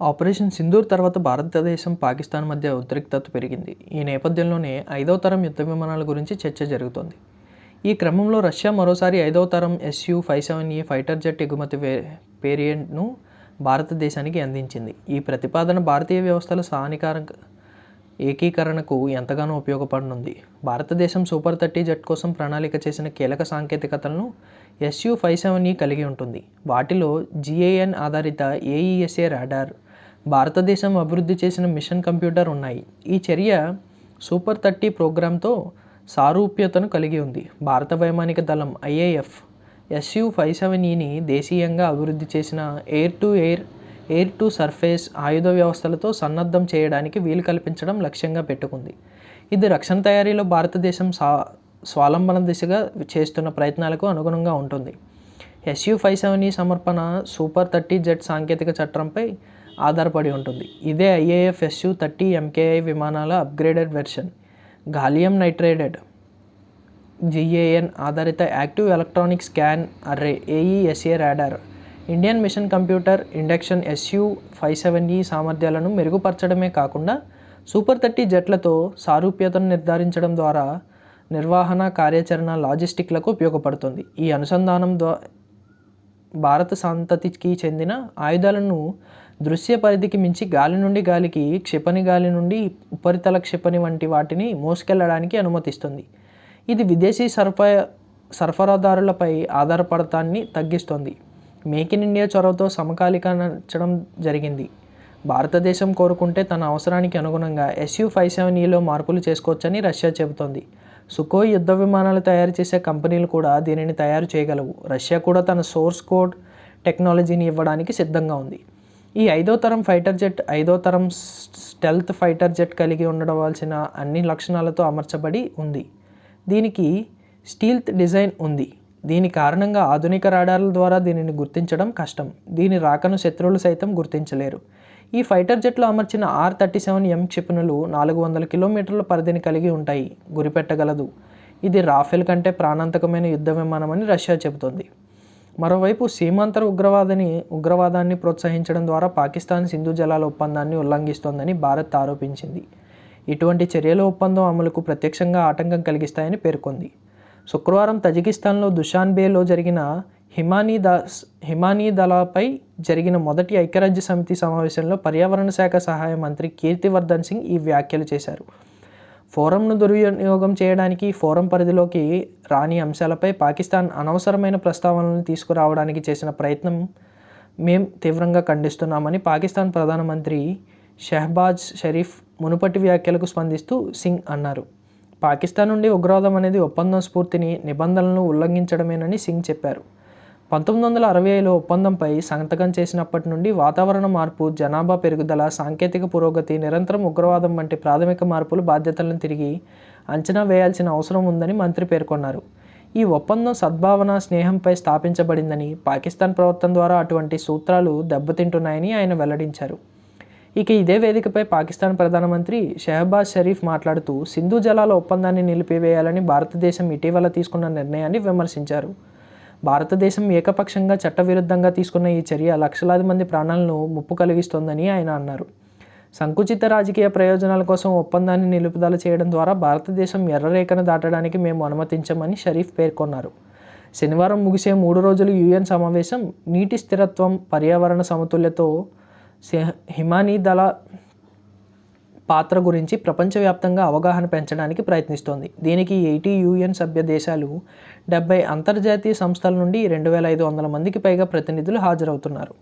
Operation Sindoor తర్వాత భారతదేశం పాకిస్తాన్ మధ్య ఉద్రిక్తత పెరిగింది. ఈ నేపథ్యంలోనే ఐదవ తరం యుద్ధ విమానాల గురించి చర్చ జరుగుతోంది. ఈ క్రమంలో రష్యా మరోసారి ఐదవ తరం SU five seven E fighter jet ఎగుమతి పేరియంట్ను భారతదేశానికి అందించింది. ఈ ప్రతిపాదన భారతీయ వ్యవస్థల స్థానికార ఏకీకరణకు ఎంతగానో ఉపయోగపడనుంది. భారతదేశం సూపర్ థర్టీ జెట్ కోసం ప్రణాళిక చేసిన కీలక సాంకేతికతలను ఎస్యు ఫైవ్ సెవెన్ ఈ కలిగి ఉంటుంది. వాటిలో జిఏఎన్ ఆధారిత ఏఈఎస్ఏ రాడార్ భారతదేశం అభివృద్ధి చేసిన మిషన్ కంప్యూటర్ ఉన్నాయి. ఈ చర్య సూపర్ థర్టీ ప్రోగ్రాంతో సారూప్యతను కలిగి ఉంది. భారత వైమానిక దళం ఐఏఎఫ్ ఎస్యు ఫైవ్ సెవెన్ ఈని దేశీయంగా అభివృద్ధి చేసిన air to air air to surface ఆయుధ వ్యవస్థలతో సన్నద్ధం చేయడానికి వీలు కల్పించడం లక్ష్యంగా పెట్టుకుంది. ఇది రక్షణ తయారీలో భారతదేశం సా స్వాలంబన దిశగా చేస్తున్న ప్రయత్నాలకు అనుగుణంగా ఉంటుంది. ఎస్యు ఫైవ్ సెవెన్ ఈ సమర్పణ సూపర్ థర్టీ జెట్ సాంకేతిక చట్టంపై ఆధారపడి ఉంటుంది. ఇదే ఐఏఎఫ్ ఎస్యు థర్టీ ఎంకేఐ విమానాల upgraded version. Gallium nitride G A N ఆధారిత active electronic scan array AESA radar. Indian mission computer induction SU five seven E సామర్థ్యాలను మెరుగుపరచడమే కాకుండా సూపర్ థర్టీ జెట్లతో సారూప్యతను నిర్ధారించడం ద్వారా నిర్వహణ కార్యాచరణ లాజిస్టిక్లకు ఉపయోగపడుతుంది. ఈ అనుసంధానం ద్వారా భారత సంతతికి చెందిన ఆయుధాలను దృశ్య పరిధికి మించి గాలి నుండి గాలికి క్షిపణి గాలి నుండి ఉపరితల క్షిపణి వంటి వాటిని మోసుకెళ్ళడానికి అనుమతిస్తుంది. ఇది విదేశీ సరఫరా సరఫరాదారులపై ఆధారపడతాన్ని తగ్గిస్తుంది. మేక్ ఇన్ ఇండియా చొరవతో సమకాలీకరించడం జరిగింది. భారతదేశం కోరుకుంటే తన అవసరానికి అనుగుణంగా ఎస్యూ ఫైవ్ సెవెన్ ఈలో మార్పులు చేసుకోవచ్చని రష్యా చెబుతోంది. సుకోయ్ యుద్ధ విమానాలు తయారు చేసే కంపెనీలు కూడా దీనిని తయారు చేయగలవు. రష్యా కూడా తన సోర్స్ కోడ్ టెక్నాలజీని ఇవ్వడానికి సిద్ధంగా ఉంది. ఈ ఐదో తరం ఫైటర్ జెట్ ఐదో తరం స్టెల్త్ ఫైటర్ జెట్ కలిగి ఉండవలసిన అన్ని లక్షణాలతో అమర్చబడి ఉంది. దీనికి స్టీల్త్ డిజైన్ ఉంది. దీని కారణంగా ఆధునిక రాడార్ల ద్వారా దీనిని గుర్తించడం కష్టం. దీని రాకను శత్రువులు సైతం గుర్తించలేరు. ఈ ఫైటర్ జెట్లో అమర్చిన ఆర్ థర్టీ సెవెన్ ఎం క్షిపణులు నాలుగు వందల కిలోమీటర్ల పరిధిని కలిగి ఉంటాయి. గురిపెట్టగలదు. ఇది రాఫెల్ కంటే ప్రాణాంతకమైన యుద్ధ విమానమని రష్యా చెబుతోంది. మరోవైపు సీమాంతర ఉగ్రవాదని ఉగ్రవాదాన్ని ప్రోత్సహించడం ద్వారా పాకిస్తాన్ సింధు జలాల ఒప్పందాన్ని ఉల్లంఘిస్తోందని భారత్ ఆరోపించింది. ఇటువంటి చర్యల ఒప్పందం అమలుకు ప్రత్యక్షంగా ఆటంకం కలిగిస్తాయని పేర్కొంది. శుక్రవారం తజికిస్తాన్లో దుషాన్బేలో జరిగిన హిమానీ దాస్ హిమానీ దళపై జరిగిన మొదటి ఐక్యరాజ్య సమితి సమావేశంలో పర్యావరణ శాఖ సహాయ మంత్రి కీర్తివర్ధన్ సింగ్ ఈ వ్యాఖ్యలు చేశారు. ఫోరంను దుర్వినియోగం చేయడానికి ఫోరం పరిధిలోకి రాని అంశాలపై పాకిస్తాన్ అనవసరమైన ప్రస్తావనలను తీసుకురావడానికి చేసిన ప్రయత్నం మేం తీవ్రంగా ఖండిస్తున్నామని పాకిస్తాన్ ప్రధానమంత్రి షెహబాజ్ షరీఫ్ మునుపటి వ్యాఖ్యలకు స్పందిస్తూ సింగ్ అన్నారు. పాకిస్తాన్ నుండి ఉగ్రవాదం అనేది ఒప్పందం స్ఫూర్తిని నిబంధనలను ఉల్లంఘించడమేనని సింగ్ చెప్పారు. పంతొమ్మిది వందల అరవై ఐదులో ఒప్పందంపై సంతకం చేసినప్పటి నుండి వాతావరణ మార్పు జనాభా పెరుగుదల సాంకేతిక పురోగతి నిరంతరం ఉగ్రవాదం వంటి ప్రాథమిక మార్పులు బాధ్యతలను తిరిగి అంచనా వేయాల్సిన అవసరం ఉందని మంత్రి పేర్కొన్నారు. ఈ ఒప్పందం సద్భావన స్నేహంపై స్థాపించబడిందని పాకిస్తాన్ ప్రవర్తన ద్వారా అటువంటి సూత్రాలు దెబ్బతింటున్నాయని ఆయన వెల్లడించారు. ఇక ఇదే వేదికపై పాకిస్తాన్ ప్రధానమంత్రి షెహబాజ్ షరీఫ్ మాట్లాడుతూ సింధు జలాల ఒప్పందాన్ని నిలిపివేయాలని భారతదేశం ఇటీవల తీసుకున్న నిర్ణయాన్ని విమర్శించారు. భారతదేశం ఏకపక్షంగా చట్టవిరుద్ధంగా తీసుకున్న ఈ చర్య లక్షలాది మంది ప్రాణాలను ముప్పు కలిగిస్తోందని ఆయన అన్నారు. సంకుచిత రాజకీయ ప్రయోజనాల కోసం ఒప్పందాన్ని నిలుపుదల చేయడం ద్వారా భారతదేశం ఎర్రరేఖను దాటడానికి మేము అనుమతించమని షరీఫ్ పేర్కొన్నారు. శనివారం ముగిసే మూడు రోజులు యుఎన్ సమావేశం నీటి స్థిరత్వం పర్యావరణ సమతుల్యతో హిమానీ దళ పాత్ర గురించి ప్రపంచవ్యాప్తంగా అవగాహన పెంచడానికి ప్రయత్నిస్తోంది. దీనికి ఎయిటీ యూఎన్ సభ్య దేశాలు డెబ్బై అంతర్జాతీయ సంస్థల నుండి రెండు వేల ఐదు వందల మందికి పైగా ప్రతినిధులు హాజరవుతున్నారు.